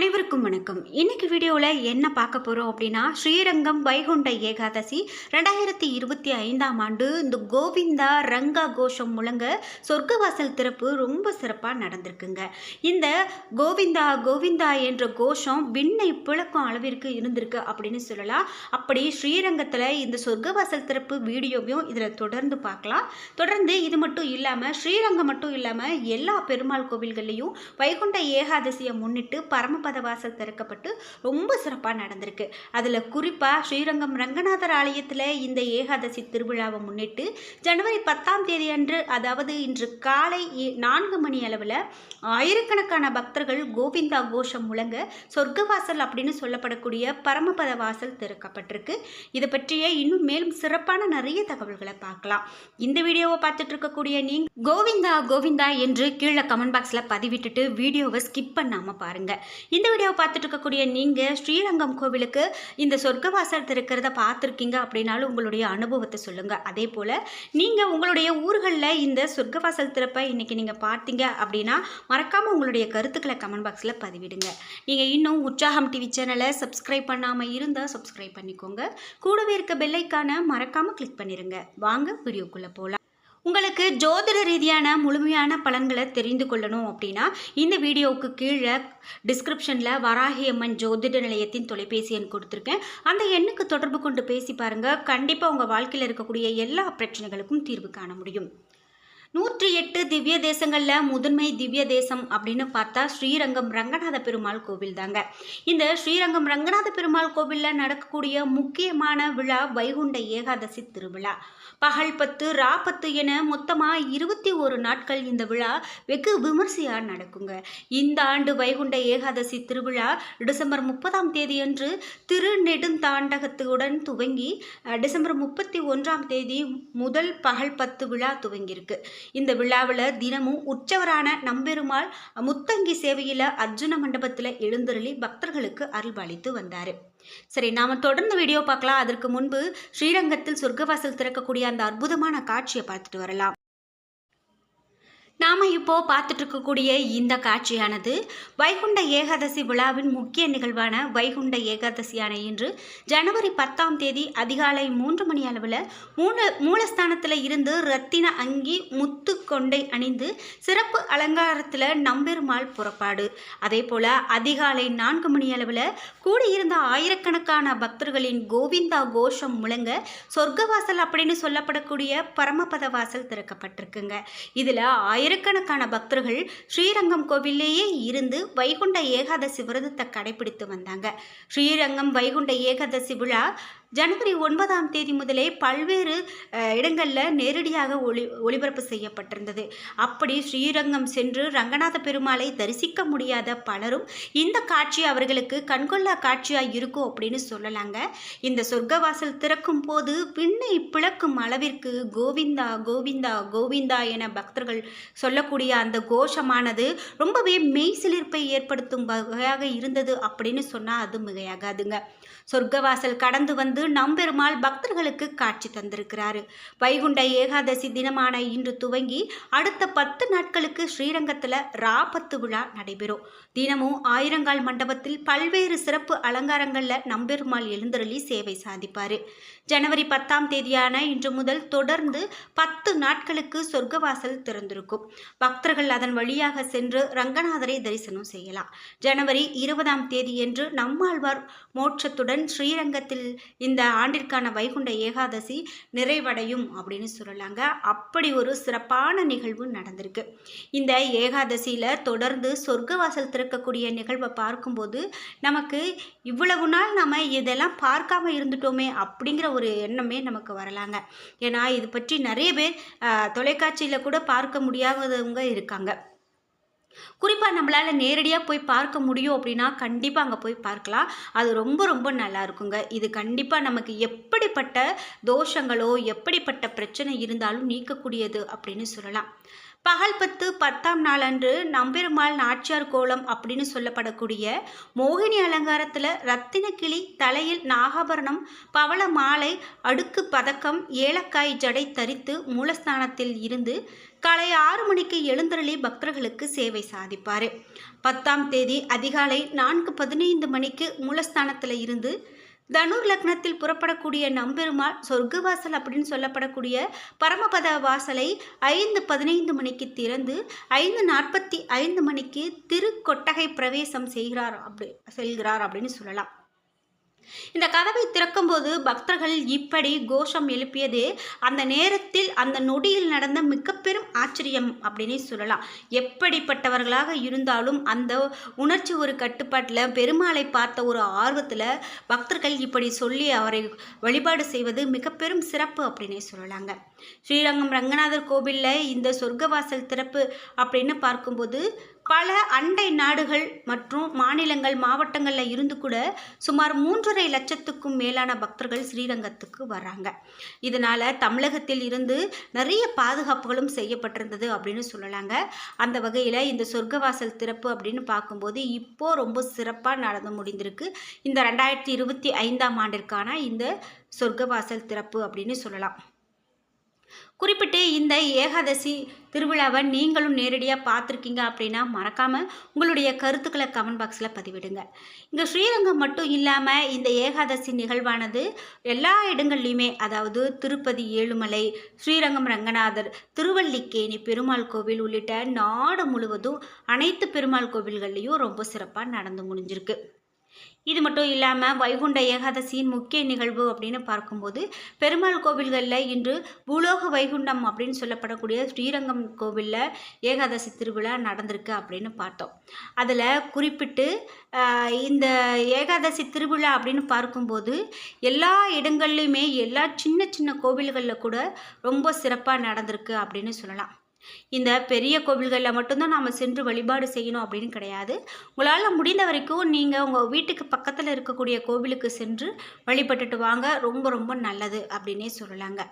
அனைவருக்கும் வணக்கம். இன்னைக்கு வீடியோவில் என்ன பார்க்க போகிறோம் அப்படின்னா ஸ்ரீரங்கம் வைகுண்ட ஏகாதசி ரெண்டாயிரத்தி இருபத்தி ஐந்தாம் ஆண்டு இந்த கோவிந்தா ரங்கா கோஷம் முழங்க சொர்க்கவாசல் திறப்பு ரொம்ப சிறப்பாக நடந்திருக்குங்க. இந்த கோவிந்தா கோவிந்தா என்ற கோஷம் விண்ணை பிளக்கும் அளவிற்கு இருந்திருக்கு அப்படின்னு சொல்லலாம். அப்படி ஸ்ரீரங்கத்தில் இந்த சொர்க்கவாசல் திறப்பு வீடியோவையும் இதில் தொடர்ந்து பார்க்கலாம். தொடர்ந்து இது மட்டும் இல்லாமல் ஸ்ரீரங்கம் மட்டும் இல்லாமல் எல்லா பெருமாள் கோவில்கள்லையும் வைகுண்ட ஏகாதசியை முன்னிட்டு பரமபத வாசல் திறக்கப்பட்டு ரொம்ப சிறப்பாக நடந்திருக்கு. அதில் குறிப்பாக ஸ்ரீரங்கம் ரங்கநாதர் ஆலயத்தில் இந்த ஏகாதசி திருவிழாவை முன்னிட்டு ஜனவரி பத்தாம் தேதி அன்று அதாவது இன்று காலை நான்கு மணி அளவில் ஆயிரக்கணக்கான பக்தர்கள் கோவிந்தா கோஷம் முழங்க சொர்க்கவாசல் அப்படின்னு சொல்லப்படக்கூடிய பரமபத வாசல் திறக்கப்பட்டிருக்கு. இதை பற்றிய இன்னும் மேலும் சிறப்பான நிறைய தகவல்களை பார்க்கலாம். இந்த வீடியோவை பார்த்துட்டு இருக்கக்கூடிய நீங்க கோவிந்தா கோவிந்தா என்று கீழே கமெண்ட் பாக்ஸில் பதிவிட்டுட்டு வீடியோவை ஸ்கிப் பண்ணாமல் பாருங்கள் இந்த வீடியோவை பார்த்துட்டு இருக்கக்கூடிய நீங்கள் ஸ்ரீரங்கம் கோவிலுக்கு இந்த சொர்க்கவாசல் திறக்கிறத பார்த்துருக்கீங்க அப்படின்னாலும் உங்களுடைய அனுபவத்தை சொல்லுங்கள் அதே போல் நீங்கள் உங்களுடைய ஊர்களில் இந்த சொர்க்கவாசல் திறப்பை இன்னைக்கு நீங்கள் பார்த்தீங்க அப்படின்னா மறக்காமல் உங்களுடைய கருத்துக்களை கமெண்ட் பாக்ஸில் பதிவிடுங்க. நீங்கள் இன்னும் உற்சாகம் டிவி சேனலை சப்ஸ்கிரைப் பண்ணாமல் இருந்தால் சப்ஸ்கிரைப் பண்ணிக்கோங்க. கூடவே இருக்க பெல்லைக்கான மறக்காமல் கிளிக் பண்ணிடுங்க வாங்க வீடியோக்குள்ளே போகலாம் உங்களுக்கு ஜோதிட ரீதியான முழுமையான பலன்களை தெரிந்து கொள்ளணும் அப்படின்னா இந்த வீடியோவுக்கு கீழே டிஸ்கிரிப்ஷனில் வராகியம்மன் ஜோதிட நிலையத்தின் தொலைபேசி எண் கொடுத்துருக்கேன். அந்த எண்ணுக்கு தொடர்பு கொண்டு பேசி பாருங்கள் கண்டிப்பாக உங்கள் வாழ்க்கையில் இருக்கக்கூடிய எல்லா பிரச்சனைகளுக்கும் தீர்வு காண முடியும். நூற்றி எட்டு திவ்ய தேசங்களில் முதன்மை திவ்ய தேசம் அப்படின்னு பார்த்தா ஸ்ரீரங்கம் ரங்கநாத பெருமாள் கோவில் தாங்க. இந்த ஸ்ரீரங்கம் ரங்கநாத பெருமாள் கோவிலில் நடக்கக்கூடிய முக்கியமான விழா வைகுண்ட ஏகாதசி திருவிழா. பகல் பத்து ரா பத்து என மொத்தமாக இருபத்தி ஒரு நாட்கள் இந்த விழா வெகு விமர்சையாக நடக்குங்க. இந்த ஆண்டு வைகுண்ட ஏகாதசி திருவிழா டிசம்பர் முப்பதாம் தேதியன்று திருநெடுந்தாண்டகத்துடன் துவங்கி டிசம்பர் முப்பத்தி ஒன்றாம் தேதி முதல் பகல் பத்து விழா துவங்கியிருக்கு. இந்த விழாவில் தினமும் உற்சவரான நம்பெருமாள் முத்தங்கி சேவையில் அர்ஜுன மண்டபத்தில் எழுந்தருளி பக்தர்களுக்கு அருள்பாலித்து வந்தார். சரி நாம தொடர்ந்து வீடியோ பார்க்கலாம். அதற்கு முன்பு ஸ்ரீரங்கத்தில் சொர்க்கவாசல் திறக்கக்கூடிய அந்த அற்புதமான காட்சியை பார்த்துட்டு வரலாம். நாம் இப்போ பார்த்துட்டு இருக்கக்கூடிய இந்த காட்சியானது வைகுண்ட ஏகாதசி விழாவின் முக்கிய நிகழ்வான வைகுண்ட ஏகாதசியான இன்று ஜனவரி பத்தாம் தேதி அதிகாலை மூன்று மணி அளவில் மூல மூலஸ்தானத்தில் இருந்து ரத்தின அங்கி முத்து கொண்டை அணிந்து சிறப்பு அலங்காரத்தில் நம்பெருமாள் புறப்பாடு. அதே போல் அதிகாலை நான்கு மணி அளவில் கூடியிருந்த ஆயிரக்கணக்கான பக்தர்களின் கோவிந்தா கோஷம் முழங்க சொர்க்கவாசல் அப்படின்னு சொல்லப்படக்கூடிய பரமபத வாசல் திறக்கப்பட்டிருக்குங்க. இதில் ஆயிரக்கணக்கான பக்தர்கள் ஸ்ரீரங்கம் கோவிலேயே இருந்து வைகுண்ட ஏகாதசி விரதத்தை கடைபிடித்து வந்தாங்க. ஸ்ரீரங்கம் வைகுண்ட ஏகாதசி விழா ஜனவரி ஒன்பதாம் தேதி முதலே பல்வேறு இடங்களில் நேரடியாக ஒளி ஒளிபரப்பு செய்யப்பட்டிருந்தது. அப்படி ஸ்ரீரங்கம் சென்று ரங்கநாத பெருமாளை தரிசிக்க முடியாத பலரும் இந்த காட்சி அவர்களுக்கு கண்கொள்ளா காட்சியாக இருக்கும்? அப்படின்னு சொல்லலாங்க. இந்த சொர்க்கவாசல் திறக்கும் போது விண்ணை பிளக்கும் அளவிற்கு கோவிந்தா கோவிந்தா கோவிந்தா என பக்தர்கள் சொல்லக்கூடிய அந்த கோஷமானது ரொம்பவே மெய்சிலிர்ப்பை ஏற்படுத்தும் வகையாக இருந்தது அப்படின்னு சொன்னால் அது மிகையாகாதுங்க. சொர்க்கவாசல் கடந்து வந்து நம்பெருமாள் பக்தர்களுக்கு காட்சி தந்திருக்கிறாரு. வைகுண்ட ஏகாதசி தினமான இன்று துவங்கி அடுத்த பத்து நாட்களுக்கு ஸ்ரீரங்கத்தில் ராபத்து விழா நடைபெறும். தினமும் ஆயிரங்கால் மண்டபத்தில் பல்வேறு சிறப்பு அலங்காரங்களில் நம்பெருமாள் எழுந்தருளி சேவை சாதிப்பார். ஜனவரி பத்தாம் தேதியான இன்று முதல் தொடர்ந்து பத்து நாட்களுக்கு சொர்க்கவாசல் திறந்திருக்கும். பக்தர்கள் அதன் வழியாக சென்று ரங்கநாதரை தரிசனம் செய்யலாம். ஜனவரி இருபதாம் தேதியன்று நம்மாழ்வார் மோட்சத்துடன் ஸ்ரீரங்கத்தில் இந்த ஆண்டிற்கான வைகுண்ட ஏகாதசி நிறைவடையும் அப்படின்னு சொல்லலாங்க. அப்படி ஒரு சிறப்பான நிகழ்வு நடந்திருக்கு. இந்த ஏகாதசியில் தொடர்ந்து சொர்க்கவாசல் திறக்கக்கூடிய நிகழ்வை பார்க்கும்போது நமக்கு இவ்வளவு நாள் நம்ம இதெல்லாம் பார்க்காம இருந்துட்டோமே அப்படிங்கிற ஒரு எண்ணமே நமக்கு வரலாங்க. ஏன்னா இது பற்றி நிறைய பேர் தொலைக்காட்சியில் கூட பார்க்க முடியாதவங்க இருக்காங்க. குறிப்பாக நம்மளால் நேரடியாக போய் பார்க்க முடியும் அப்படின்னா கண்டிப்பாக அங்கே போய் பார்க்கலாம். அது ரொம்ப ரொம்ப நல்லா இருக்குங்க. இது கண்டிப்பாக நமக்கு எப்படிப்பட்ட தோஷங்களோ எப்படிப்பட்ட பிரச்சனை இருந்தாலும் நீக்கக்கூடியது அப்படின்னு சொல்லலாம். பகல் பத்து பத்தாம் நாளன்று நம்பெருமாள் நாச்சியார் கோலம் அப்படின்னு சொல்லப்படக்கூடிய மோகினி அலங்காரத்தில் ரத்தின கிளி தலையில் நாகாபரணம் பவள மாலை அடுக்கு பதக்கம் ஏலக்காய் ஜடை தரித்து மூலஸ்தானத்தில் இருந்து காலை ஆறு மணிக்கு எழுந்தருளி பக்தர்களுக்கு சேவை சாதிப்பார். பத்தாம் தேதி அதிகாலை நான்கு பதினைந்து மணிக்கு மூலஸ்தானத்தில் இருந்து தனுர் லக்னத்தில் புறப்படக்கூடிய நம்பெருமாள் சொர்க்கவாசல் அப்படின்னு சொல்லப்படக்கூடிய பரமபத வாசலை ஐந்து பதினைந்து மணிக்கு திறந்து ஐந்து நாற்பத்தி ஐந்து மணிக்கு திருக்கொட்டகை பிரவேசம் செய்கிறார் அப்படி செல்கிறார் அப்படின்னு சொல்லலாம். இந்த கதவை திறக்கும்போது பக்தர்கள் இப்படி கோஷம் எழுப்பியது அந்த நேரத்தில் அந்த நொடியில் நடந்த மிக பெரும் ஆச்சரியம் அப்படின்னு சொல்லலாம். எப்படிப்பட்டவர்களாக இருந்தாலும் அந்த உணர்ச்சி ஒரு கட்டுப்பாட்டில் பெருமாளை பார்த்த ஒரு ஆர்வத்தில் பக்தர்கள் இப்படி சொல்லி அவரை வழிபாடு செய்வது மிக பெரும் சிறப்பு அப்படின்னே சொல்லலாங்க. ஸ்ரீரங்கம் ரங்கநாதர் கோவிலில் இந்த சொர்க்கவாசல் திறப்பு அப்படின்னு பார்க்கும்போது பல அண்டை நாடுகள் மற்றும் மாநிலங்கள் மாவட்டங்களில் இருந்து கூட சுமார் மூன்றரை லட்சத்துக்கும் மேலான பக்தர்கள் ஸ்ரீரங்கத்துக்கு வராங்க. இதனால் தமிழகத்தில் இருந்து நிறைய பாதுகாப்புகளும் செய்யப்பட்டிருந்தது அப்படின்னு சொல்லலாங்க. அந்த வகையில் இந்த சொர்க்கவாசல் திறப்பு அப்படின்னு பார்க்கும்போது இப்போது ரொம்ப சிறப்பாக நடந்து முடிந்திருக்கு. இந்த ரெண்டாயிரத்தி இருபத்தி ஐந்தாம் ஆண்டிற்கான இந்த சொர்க்கவாசல் திறப்பு அப்படின்னு சொல்லலாம். குறிப்பிட்டு இந்த ஏகாதசி திருவிழாவை நீங்களும் நேரடியாக பார்த்துருக்கீங்க அப்படின்னா மறக்காமல் உங்களுடைய கருத்துக்களை கமெண்ட் பாக்ஸில் பதிவிடுங்க. இங்கே ஸ்ரீரங்கம் மட்டும் இல்லாமல் இந்த ஏகாதசி நிகழ்வானது எல்லா இடங்கள்லையுமே அதாவது திருப்பதி ஏழுமலை ஸ்ரீரங்கம் ரங்கநாதர் திருவல்லிக்கேணி பெருமாள் கோவில் உள்ளிட்ட நாடு முழுவதும் அனைத்து பெருமாள் கோவில்கள்லேயும் ரொம்ப சிறப்பாக நடந்து முடிஞ்சிருக்கு. இது மட்டும் இல்லாமல் வைகுண்ட ஏகாதசியின் முக்கிய நிகழ்வு அப்படின்னு பார்க்கும்போது பெருமாள் கோவில்களில் இன்று பூலோக வைகுண்டம் அப்படின்னு சொல்லப்படக்கூடிய ஸ்ரீரங்கம் கோவிலில் ஏகாதசி திருவிழா நடந்திருக்கு அப்படின்னு பார்த்தோம். அதில் குறிப்பிட்டு இந்த ஏகாதசி திருவிழா அப்படின்னு பார்க்கும்போது எல்லா இடங்கள்லையுமே எல்லா சின்ன சின்ன கோவில்களில் கூட ரொம்ப சிறப்பாக நடந்திருக்கு அப்படின்னு சொல்லலாம். இந்த பெரிய கோவில்களில் மட்டும்தான் நாம் சென்று வழிபாடு செய்யணும் அப்படின்னு கிடையாது. உங்களால் முடிந்த வரைக்கும் நீங்கள் உங்கள் வீட்டுக்கு பக்கத்தில் இருக்கக்கூடிய கோவிலுக்கு சென்று வழிபட்டுட்டு வாங்க. ரொம்ப ரொம்ப நல்லது அப்படின்னே சொல்லலாங்க.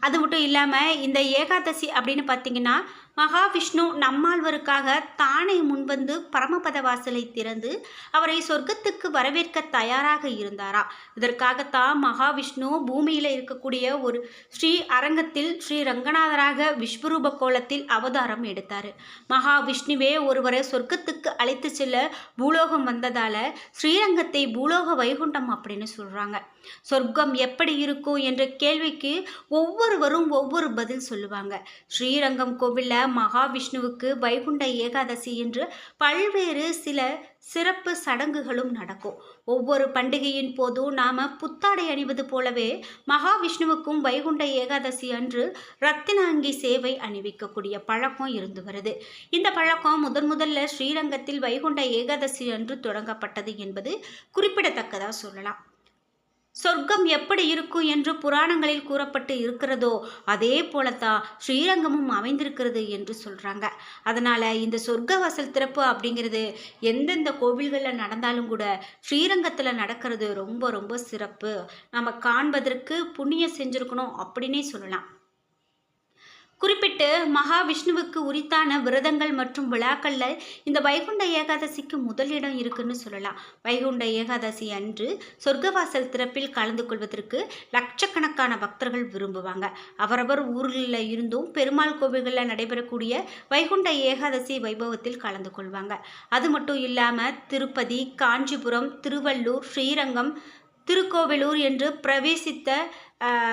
அது மட்டும் இல்லாமல் இந்த ஏகாதசி அப்படின்னு பார்த்தீங்கன்னா மகாவிஷ்ணு நம்மாழ்வருக்காக தானே முன்வந்து பரமபத வாசலை திறந்து அவரை சொர்க்கத்துக்கு வரவேற்க தயாராக இருந்தாரா. இதற்காகத்தான் மகாவிஷ்ணு பூமியில் இருக்கக்கூடிய ஒரு ஸ்ரீ அரங்கத்தில் ஸ்ரீ ரங்கநாதராக விஸ்வரூப கோலத்தில் அவதாரம் எடுத்தார். மகாவிஷ்ணுவே ஒருவரை சொர்க்கத்துக்கு அழைத்து செல்ல பூலோகம் வந்ததால் ஸ்ரீரங்கத்தை பூலோக வைகுண்டம் அப்படின்னு சொல்கிறாங்க சொர்க்கம் எப்படி இருக்கும் என்ற கேள்விக்கு ஒவ்வொருவரும் ஒவ்வொரு பதில் சொல்லுவாங்க. ஸ்ரீரங்கம் கோவிலில் மகாவிஷ்ணுவுக்கு வைகுண்ட ஏகாதசி என்று பல்வேறு சில சிறப்பு சடங்குகளும் நடக்கும். ஒவ்வொரு பண்டிகையின் போதும் நாம் புத்தாடை அணிவது போலவே மகாவிஷ்ணுவுக்கும் வைகுண்ட ஏகாதசி அன்று ரத்தினாங்கி சேவை அணிவிக்கக்கூடிய பழக்கம் இருந்து வருது. இந்த பழக்கம் முதன் முதல்ல ஸ்ரீரங்கத்தில் வைகுண்ட ஏகாதசி அன்று தொடங்கப்பட்டது என்பது குறிப்பிடத்தக்கதாக சொல்லலாம். சொர்க்கம் எப்படி இருக்கும் என்று புராணங்களில் கூறப்பட்டு இருக்கிறதோ அதே போலத்தான் ஸ்ரீரங்கமும் அமைந்திருக்கிறது என்று சொல்கிறாங்க அதனால் இந்த சொர்க்கவாசல் திறப்பு அப்படிங்கிறது எந்தெந்த கோவில்களில் நடந்தாலும் கூட ஸ்ரீரங்கத்தில் நடக்கிறது ரொம்ப ரொம்ப சிறப்பு. நம்ம காண்பதற்கு புண்ணியம் செஞ்சுருக்கணும் அப்படின்னே சொல்லலாம். குறிப்பிட்டு மகாவிஷ்ணுவுக்கு உரித்தான விரதங்கள் மற்றும் விழாக்களில் இந்த வைகுண்ட ஏகாதசிக்கு முதலிடம் இருக்குன்னு சொல்லலாம். வைகுண்ட ஏகாதசி அன்று சொர்க்கவாசல் திறப்பில் கலந்து கொள்வதற்கு லட்சக்கணக்கான பக்தர்கள் விரும்புவாங்க. அவரவர் ஊர்களில் இருந்தும் பெருமாள் கோவில்களில் நடைபெறக்கூடிய வைகுண்ட ஏகாதசி வைபவத்தில் கலந்து கொள்வாங்க. அது மட்டும் இல்லாமல் திருப்பதி காஞ்சிபுரம் திருவள்ளூர் ஸ்ரீரங்கம் திருக்கோவிலூர் என்று பிரவேசித்த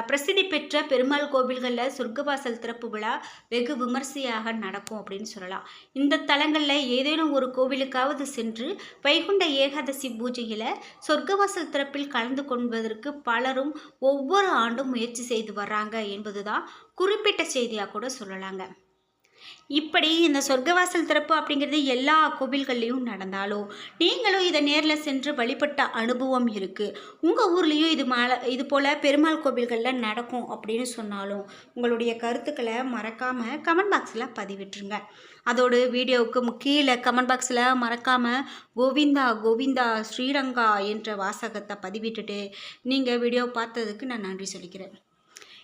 பிரசித்தி பெற்ற பெருமாள் கோவில்களில் சொர்க்கவாசல் திறப்பு விழா வெகு விமர்சையாக நடக்கும் அப்படின்னு சொல்லலாம். இந்த தலங்களில் ஏதேனும் ஒரு கோவிலுக்காவது சென்று வைகுண்ட ஏகாதசி பூஜையில் சொர்க்கவாசல் திறப்பில் கலந்து கொள்வதற்கு பலரும் ஒவ்வொரு ஆண்டும் முயற்சி செய்து வர்றாங்க என்பதுதான் குறிப்பிட்ட செய்தியாக கூட சொல்லலாங்க. இப்படி இந்த சொர்க்கவாசல் திறப்பு அப்படிங்கிறது எல்லா கோவில்கள்லேயும் நடந்தாலும் நீங்களும் இதை நேரில் சென்று வழிபட்ட அனுபவம் இருக்குது உங்கள் ஊர்லேயும் இது மலை இது போல் பெருமாள் கோவில்களில் நடக்கும் அப்படின்னு சொன்னாலும் உங்களுடைய கருத்துக்களை மறக்காமல் கமெண்ட் பாக்ஸில் பதிவிட்டுருங்க. அதோடு வீடியோவுக்கு கீழே கமெண்ட் பாக்ஸில் மறக்காமல் கோவிந்தா கோவிந்தா ஸ்ரீரங்கா என்ற வாசகத்தை பதிவிட்டுட்டு நீங்கள் வீடியோ பார்த்ததுக்கு நான் நன்றி சொல்லிக்கிறேன்.